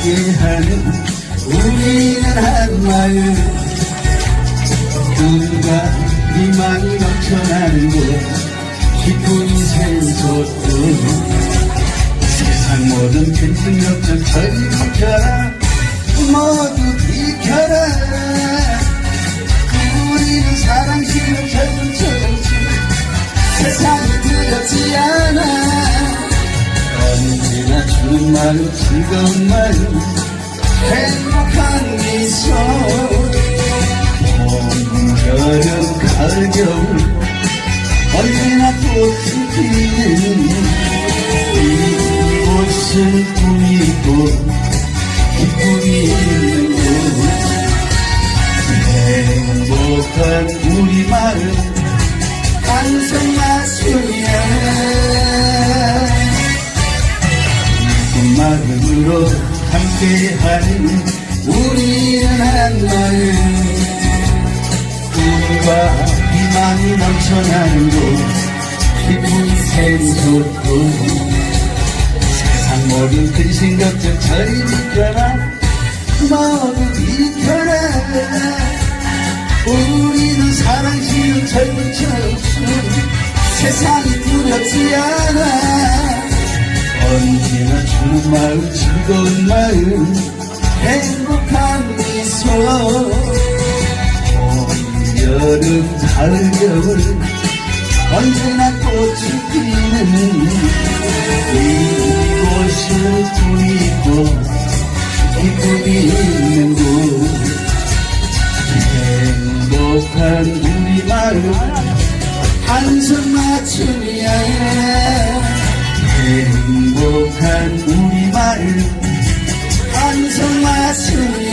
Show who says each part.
Speaker 1: 함께하는 우리는 한 마음 꿈과 희망이 넘쳐나는 곳. 기쁨이 샘솟고 세상 모든 걱정 저리 비켜라. 모두 비켜라. 우리는 사랑식으로 젊은 정치 세상이 두렵지 않아 언제나 주는 마음 즐거운 마음. 행복한 미소. 봄, 여름, 가을, 겨울 언제나 꽃이 피는 이곳은 꿈이고 기쁨이 있는 곳 행복한 우리 마음. 안성 마음으로 함께하는 우리는 한 마음 꿈과 희망이 넘쳐나는 곳 기쁨이 샘솟고 세상 모든 근심 걱정 저리 비켜라 모두 비켜라 우리는 사랑시는 젊은 청춘 세상이 두렵지 않아 주는 마음 즐거운 마음 행복한 미소. 봄, 여름, 가을, 겨울 언제나 꽃이 피는 이곳은 꿈이고 기쁨이 있는 곳. 행복한 우리 마음 한숨 맞춤이야 Until my so